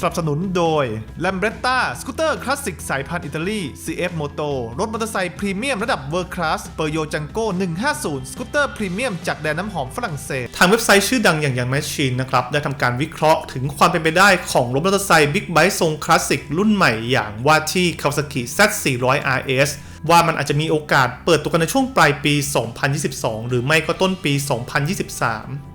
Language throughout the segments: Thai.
สนับสนุนโดย l a m b r e t t a สกูตเตอร์คลาสสิกสายพันธุ์อิตาลี CF Moto รถมอเตอร์ไซค์พรีเมียมระดับเวอร์คลาสเปอร์โยจังโก้150 สกูตเตอร์พรีเมียมจากแดนน้ำหอมฝรั่งเศส ทางเว็บไซต์ชื่อดังอย่างยังแมชชีนนะครับ ได้ทำการวิเคราะห์ถึงความเป็นไปได้ของรถมอเตอร์ไซค์บิ๊กไบค์ทรงคลาสสิกรุ่นใหม่อย่างว่าที่ Kawasaki Z400 RS ว่ามันอาจจะมีโอกาสเปิดตัวกันในช่วงปลายปี 2022 หรือไม่ก็ต้นปี 2023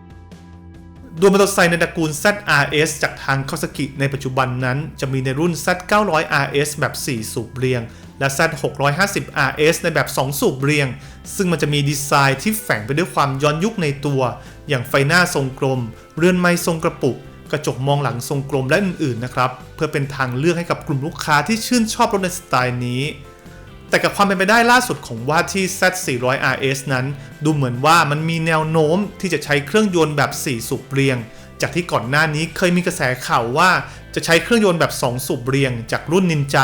โดยมอเตอร์ไซค์ในตระกูล ZRS จากทาง Kawasaki ในปัจจุบันนั้น จะมีในรุ่น Z900 RS แบบ 4 สูบเรียง และ Z650 RS ในแบบ 2 สูบเรียง ซึ่งมันจะมีดีไซน์ที่แฝงไปด้วยความย้อนยุคในตัว อย่างไฟหน้าทรงกลม เรือนไม้ทรงกระปุก กระจกมองหลังทรงกลมและอื่นๆนะครับ เพื่อเป็นทางเลือกให้กับกลุ่มลูกค้าที่ชื่นชอบรถในสไตล์นี้ แต่กับความเป็นไปได้ล่าสุดของว่าที่ Z400 RS นั้น ดูเหมือนว่ามันมีแนวโน้มที่จะใช้เครื่องยนต์แบบ 4 สูบเรียง จากที่ก่อนหน้านี้เคยมีกระแสข่าวว่าจะใช้เครื่องยนต์แบบ 2 สูบเรียง จากรุ่น Ninja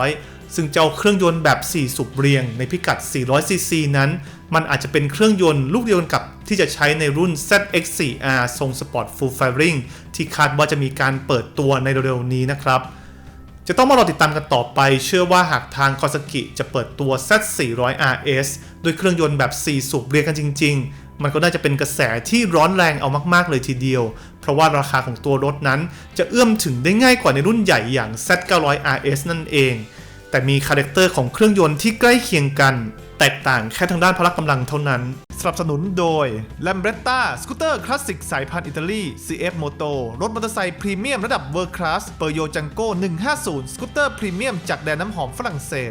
400 ซึ่งเจ้าเครื่องยนต์แบบ 4 สูบเรียง ในพิกัด 400cc นั้น มันอาจจะเป็นเครื่องยนต์ลูกเดียวกับที่จะใช้ในรุ่น ZX4R ทรงสปอร์ต Full Firing ที่คาดว่าจะมีการเปิดตัวในเร็วๆนี้นะครับ จะต้องมารอติดตามกันต่อไป เชื่อว่าหากทางคอสกิจะเปิดตัว Z400 RS ด้วยเครื่องยนต์แบบ 4 สูบเรียงกันจริง ๆ มันก็น่าจะเป็นกระแสที่ร้อนแรงเอามาก ๆ เลยทีเดียว เพราะว่าราคาของตัวรถนั้นจะเอื้อมถึงได้ง่ายกว่าในรุ่นใหญ่อย่าง Z900 RS นั่นเอง แต่มีคาแรคเตอร์ของเครื่องยนต์ที่ใกล้เคียงกัน แตกต่างแค่ทางด้านพละกำลังเท่านั้น นับสนุนโดย l a m b r e t t a สกูตเตอร์คลาสสิกสายพันธุ์อิตาลี CF Moto รถมอเตอร์ไซค์พรีเมียมระดับเวอร์คลาสเปอร์โยจังโก้150 สกูตเตอร์พรีเมียมจากแดนน้ำหอมฝรั่งเศส